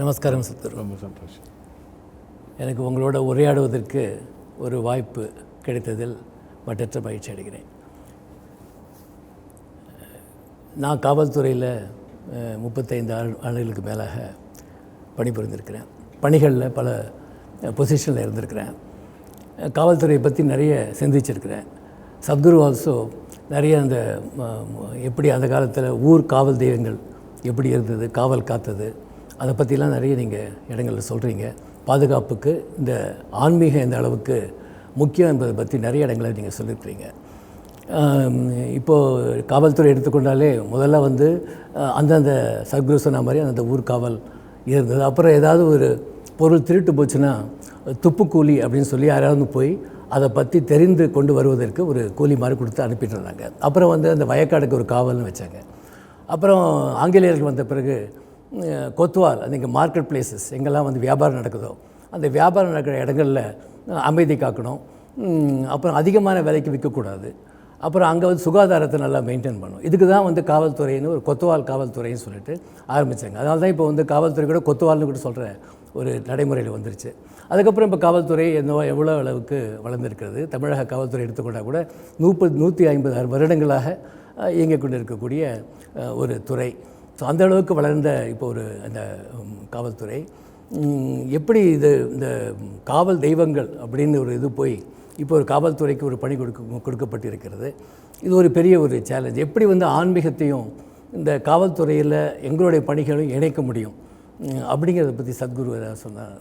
நமஸ்காரம் சத்துரு. ரொம்ப சந்தோஷம். எனக்கு உங்களோட உரையாடுவதற்கு ஒரு வாய்ப்பு கிடைத்ததில் மட்டற்ற மகிழ்ச்சி அடைகிறேன். நான் காவல்துறையில் முப்பத்தைந்து ஆண்டு ஆண்டுகளுக்கு மேலாக பணிபுரிந்திருக்கிறேன். பணிகளில் பல பொசிஷனில் இருந்திருக்கிறேன். காவல்துறையை பற்றி நிறைய சிந்திச்சிருக்கிறேன். சத்குரு ஆல்சோ நிறைய அந்த எப்படி அந்த காலத்தில் ஊர் காவல் தெய்வங்கள் எப்படி இருந்தது காவல் காத்தது அதை பற்றிலாம் நிறைய நீங்கள் இடங்களில் சொல்கிறீங்க பாதுகாப்புக்கு இந்த ஆன்மீகம் எந்த அளவுக்கு முக்கியம் என்பதை பற்றி நிறைய இடங்களை நீங்கள் சொல்லியிருக்கிறீங்க இப்போது காவல்துறை எடுத்துக்கொண்டாலே முதல்ல வந்து அந்தந்த சத்குரு சொன்ன மாதிரி அந்தந்த ஊர் காவல் இருந்தது. அப்புறம் ஏதாவது ஒரு பொருள் திருட்டு போச்சுன்னா துப்புக்கூலி அப்படின்னு சொல்லி யாராவது போய் அதை பற்றி தெரிந்து கொண்டு வருவதற்கு ஒரு கூலி மாதிரி கொடுத்து அனுப்பிட்டு இருந்தாங்க. அப்புறம் வந்து அந்த வயக்காடுக்கு ஒரு காவல்னு வச்சாங்க. அப்புறம் ஆங்கிலேயர்கள் வந்த பிறகு கொத்வால் அன்றைக்கி இங்கே மார்க்கெட் பிளேசஸ் எங்கெல்லாம் வந்து வியாபாரம் நடக்குதோ அந்த வியாபாரம் நடக்கிற இடங்களில் அமைதி காக்கணும். அப்புறம் அதிகமான விலைக்கு விற்கக்கூடாது. அப்புறம் அங்கே வந்து சுகாதாரத்தை நல்லா மெயின்டைன் பண்ணும் இதுக்கு தான் வந்து காவல்துறைன்னு ஒரு கொத்துவால் காவல்துறைன்னு சொல்லிட்டு ஆரம்பித்தாங்க அதனால தான் இப்போ வந்து காவல்துறை கூட கொத்துவால்னு கூட சொல்கிற ஒரு நடைமுறையில் வந்துருச்சு. அதுக்கப்புறம் இப்போ காவல்துறை என்னவோ எவ்வளோ அளவுக்கு வளர்ந்துருக்கிறது. தமிழக காவல்துறை எடுத்துக்கொண்டால் கூட முப்பது நூற்றி ஐம்பது ஆறு வருடங்களாக இயங்கிக் கொண்டு இருக்கக்கூடிய ஒரு துறை. ஸோ அந்த அளவுக்கு வளர்ந்த இப்போ ஒரு அந்த காவல்துறை. எப்படி இது இந்த காவல் தெய்வங்கள் அப்படின்னு ஒரு இது போய் இப்போ ஒரு காவல்துறைக்கு ஒரு பணி கொடுக்க கொடுக்கப்பட்டிருக்கிறது. இது ஒரு பெரிய ஒரு சேலஞ்ச் எப்படி வந்து ஆன்மீகத்தையும் இந்த காவல்துறையில் எங்களுடைய பணிகளையும் இணைக்க முடியும்? அப்படிங்கிறத பற்றி சத்குரு ஏதாவது சொன்னார்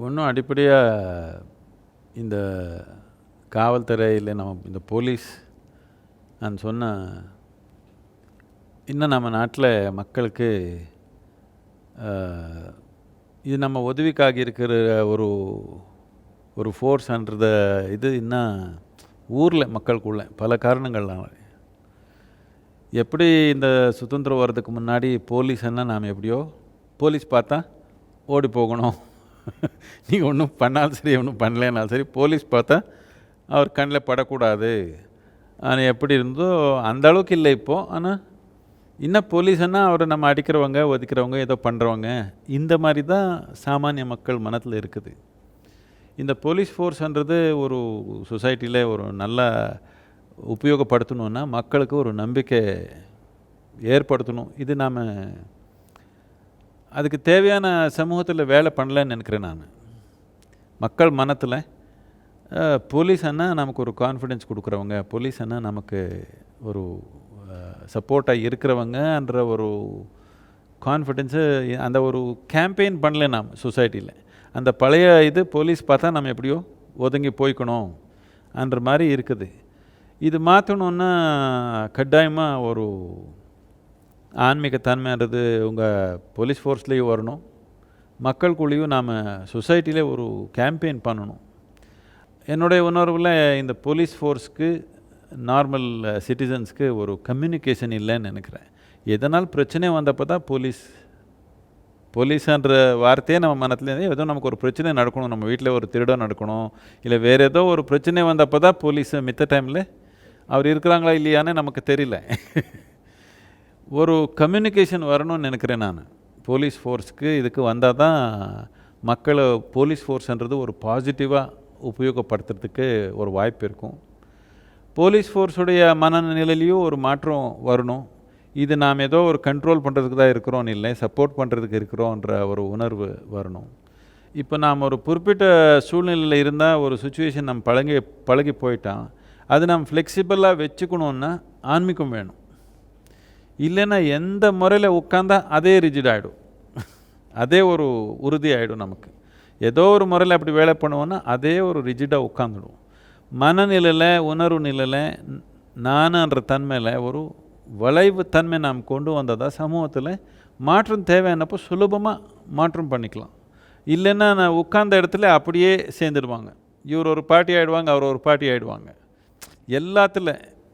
ஒன்றும் அடிப்படையாக இந்த காவல்துறையில் நம்ம இந்த போலீஸ் நான் சொன்ன இன்னும் நம்ம நாட்டில் மக்களுக்கு இது நம்ம உதவிக்காக இருக்கிற ஒரு ஒரு ஃபோர்ஸ்ன்றத இது இன்னும் ஊரில் மக்களுக்குள்ள பல காரணங்கள்லாம் எப்படி இந்த சுதந்திரம் வர்றதுக்கு முன்னாடி போலீஸ்ன்னா நாம் எப்படியோ போலீஸ் பார்த்தா ஓடி போகணும். நீங்கள் ஒன்றும் பண்ணாலும் சரி ஒன்றும் பண்ணலைனாலும் சரி போலீஸ் பார்த்தா அவர் கண்ணில் படக்கூடாது. ஆனால் எப்படி இருந்தோ அந்த அளவுக்கு இல்லை இப்போது ஆனால் இன்னும் போலீஸ்னா அவரை நம்ம அடிக்கிறவங்க ஒதுக்கிறவங்க ஏதோ பண்ணுறவங்க இந்த மாதிரி தான் சாமானிய மக்கள் மனத்தில் இருக்குது. இந்த போலீஸ் ஃபோர்ஸ்ன்றது ஒரு சொசைட்டியில் ஒரு நல்ல உபயோகப்படுத்தணுன்னா மக்களுக்கு ஒரு நம்பிக்கை ஏற்படுத்தணும். இது நாம் அதுக்கு தேவையான சமூகத்தில் வேலை பண்ணலன்னு நினைக்கிறேன் நான். மக்கள் மனத்தில் போலீஸ் அண்ணா நமக்கு ஒரு கான்ஃபிடென்ஸ் கொடுக்குறவங்க போலீஸ் அண்ணா நமக்கு ஒரு சப்போர்ட்டாக இருக்கிறவங்கன்ற ஒரு கான்ஃபிடென்ஸு அந்த ஒரு கேம்பெயின் பண்ணல நாம் சொசைட்டியில் அந்த பழைய இது போலீஸ் பார்த்தா நம்ம எப்படியோ ஒதுங்கி போய்க்கணும் அன்ற மாதிரி இருக்குது. இது மாற்றணுன்னா கட்டாயமாக ஒரு ஆன்மீகத்தன்மைன்றது உங்கள் போலீஸ் ஃபோர்ஸ்லேயும் வரணும். மக்களுக்குள்ளேயும் நாம் சொசைட்டியில் ஒரு கேம்பெயின் பண்ணணும். என்னுடைய உணர்வில் இந்த போலீஸ் ஃபோர்ஸ்க்கு நார்மல் சிட்டிசன்ஸ்க்கு uh, ஒரு கம்யூனிகேஷன் இல்லைன்னு நினைக்கிறேன். எதனால் பிரச்சனை வந்தப்போ தான் போலீஸ் போலீஸுன்ற வார்த்தையே நம்ம மனத்துல ஏதோ நமக்கு ஒரு பிரச்சனை நடக்கணும் நம்ம வீட்டில் ஒரு திருடம் நடக்கணும் இல்லை வேறு ஏதோ ஒரு பிரச்சனை வந்தப்போ தான் போலீஸ் மித்த டைமில் அவர் இருக்கிறாங்களா இல்லையான்னு நமக்கு தெரியல. ஒரு கம்யூனிகேஷன் வரணும்னு நினைக்கிறேன் நான். போலீஸ் ஃபோர்ஸ்க்கு இதுக்கு வந்தால் தான் மக்களை போலீஸ் ஃபோர்ஸ்ன்றது ஒரு பாசிட்டிவாக உபயோகப்படுத்துறதுக்கு ஒரு வாய்ப்பு இருக்கும். போலீஸ் ஃபோர்ஸுடைய மனநிலையிலையும் ஒரு மாற்றம் வரணும். இது நாம் ஏதோ ஒரு கண்ட்ரோல் பண்ணுறதுக்கு தான் இருக்கிறோம் இல்லை சப்போர்ட் பண்ணுறதுக்கு இருக்கிறோன்ற ஒரு உணர்வு வரணும். இப்போ நாம் ஒரு குறிப்பிட்ட சூழ்நிலையில் இருந்தால் ஒரு சுச்சுவேஷன் நம்ம பழகி பழகி போயிட்டான். அது நம்ம ஃப்ளெக்சிபிளாக வச்சுக்கணுன்னா ஆன்மீகம் வேணும். இல்லைன்னா எந்த முறையில் உட்காந்தா அதே ரிஜிட் ஆகிடும் அதே ஒரு உறுதி ஆகிடும் நமக்கு. ஏதோ ஒரு முறையில் அப்படி வேலை பண்ணுவோன்னா அதே ஒரு ரிஜிடாக உட்காந்துடும் மனநிலையில் உணர்வு நிலையில் நானுன்ற தன்மையில் ஒரு வளைவு தன்மை நாம் கொண்டு வந்ததா சமூகத்தில் மாற்றம் தேவையானப்போ சுலபமாக மாற்றம் பண்ணிக்கலாம். இல்லைன்னா நான் உட்கார்ந்த இடத்துல அப்படியே சேர்ந்துடுவாங்க. இவர் ஒரு பார்ட்டி ஆகிடுவாங்க அவர் ஒரு பார்ட்டி ஆகிடுவாங்க எல்லாத்துல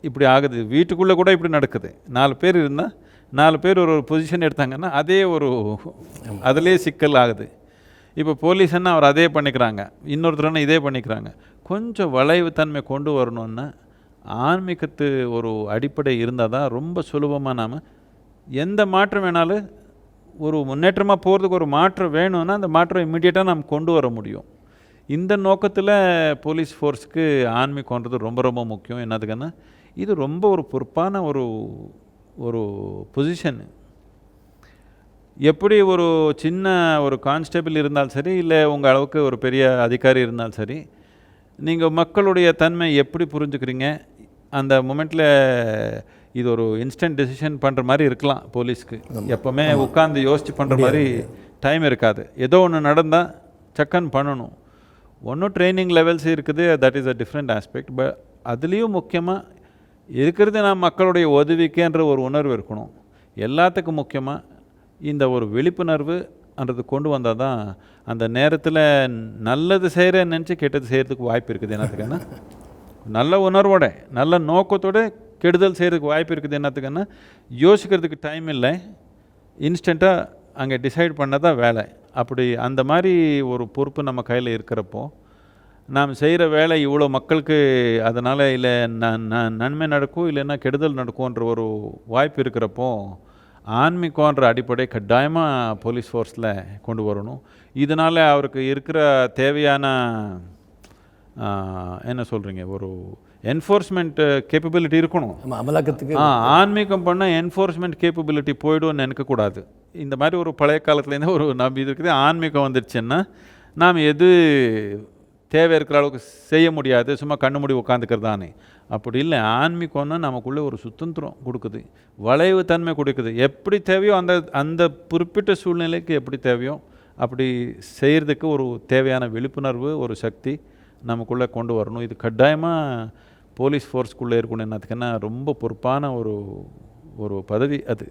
இப்படி ஆகுது. வீட்டுக்குள்ளே கூட இப்படி நடக்குது. நாலு பேர் இருந்தால் நாலு பேர் ஒரு ஒரு பொசிஷன் எடுத்தாங்கன்னா அதே ஒரு அதிலே சிக்கல் ஆகுது. இப்போ போலீஸ்ன்னா அவர் அதே பண்ணிக்கிறாங்க. இன்னொருத்தரன்னா இதே பண்ணிக்கிறாங்க. கொஞ்சம் வளைவு தன்மை கொண்டு வரணுன்னா ஆன்மீகத்து ஒரு அடிப்படை இருந்தால் தான் ரொம்ப சுலபமாக நாம் எந்த மாற்றம் வேணாலும் ஒரு முன்னேற்றமாக போகிறதுக்கு ஒரு மாற்றம் வேணும்னா அந்த மாற்றம் இம்மிடியேட்டாக நாம் கொண்டு வர முடியும். இந்த நோக்கத்தில் போலீஸ் ஃபோர்ஸுக்கு ஆன்மீகன்றது ரொம்ப ரொம்ப முக்கியம். என்னதுக்குன்னா இது ரொம்ப ஒரு பொறுப்பான ஒரு ஒரு பொசிஷன் எப்படி ஒரு சின்ன ஒரு கான்ஸ்டபிள் இருந்தாலும் சரி இல்லை உங்கள் அளவுக்கு ஒரு பெரிய அதிகாரி இருந்தாலும் சரி நீங்கள் மக்களுடைய தன்மை எப்படி புரிஞ்சுக்கிறீங்க? அந்த மொமெண்ட்டில் இது ஒரு இன்ஸ்டன்ட் டெசிஷன் பண்ணுற மாதிரி இருக்கலாம் போலீஸ்க்கு. எப்போவுமே உட்காந்து யோசிச்சு பண்ணுற மாதிரி டைம் இருக்காது. ஏதோ ஒன்று நடந்தால் சக்கன் பண்ணணும். ஒன்றும் ட்ரைனிங் லெவல்ஸ் இருக்குது that is a different aspect but அதுலேயும் முக்கியமாக இருக்கிறது நான் மக்களுடைய உதவிக்கேன்ற ஒரு உணர்வு இருக்கணும். எல்லாத்துக்கும் முக்கியமாக இந்த ஒரு விழிப்புணர்வு என்றது கொண்டு வந்தால் தான் அந்த நேரத்தில் நல்லது செய்கிறேன்னு நினச்சி கெட்டது செய்கிறதுக்கு வாய்ப்பு இருக்குது. என்னத்துக்குன்னா நல்ல உணர்வோட நல்ல நோக்கத்தோட கெடுதல் செய்கிறதுக்கு வாய்ப்பு இருக்குது. என்னத்துக்குன்னா யோசிக்கிறதுக்கு டைம் இல்லை. இன்ஸ்டண்ட்டாக அங்கே டிசைட் பண்ணதான் வேலை. அப்படி அந்த மாதிரி ஒரு பொறுப்பு நம்ம கையில் இருக்கிறப்போ நாம் செய்கிற வேலை இவ்வளோ மக்களுக்கு அதனால் இல்லை ந ந- நன்மை நடக்கும் இல்லைன்னா கெடுதல் நடக்கும்ன்ற ஒரு வாய்ப்பு இருக்கிறப்போ ஆன்மீகன்ற அடிப்படை கட்டாயமாக போலீஸ் ஃபோர்ஸில் கொண்டு வரணும். இதனால் அவருக்கு இருக்கிற தேவையான என்ன சொல்கிறீங்க ஒரு என்ஃபோர்ஸ்மெண்ட் கேப்பபிலிட்டி இருக்கணும். அமலாக்கத்துக்கு ஆ ஆன்மீகம் பண்ணால் என்ஃபோர்ஸ்மெண்ட் கேப்பபிலிட்டி போய்டும்னு நினைக்கக்கூடாது இந்த மாதிரி ஒரு பழைய காலத்துலேருந்து ஒரு நம்பி இருக்குது. ஆன்மீகம் வந்துடுச்சுன்னா நாம் எது தேவை இருக்கிற அளவுக்கு செய்ய முடியாது. சும்மா கண்ணு மூடி உட்காந்துக்கிறதானே. அப்படி இல்லை. ஆன்மீகம்னா நமக்குள்ளே ஒரு சுதந்திரம் கொடுக்குது. வளைவு தன்மை கொடுக்குது. எப்படி தேவையோ அந்த அந்த குறிப்பிட்ட சூழ்நிலைக்கு எப்படி தேவையோ அப்படி செய்கிறதுக்கு ஒரு தேவையான விழிப்புணர்வு ஒரு சக்தி நமக்குள்ளே கொண்டு வரணும். இது கட்டாயமாக போலீஸ் ஃபோர்ஸ்க்குள்ளே இருக்கணும். என்னத்துக்குன்னா ரொம்ப பொறுப்பான ஒரு ஒரு பதவி அது.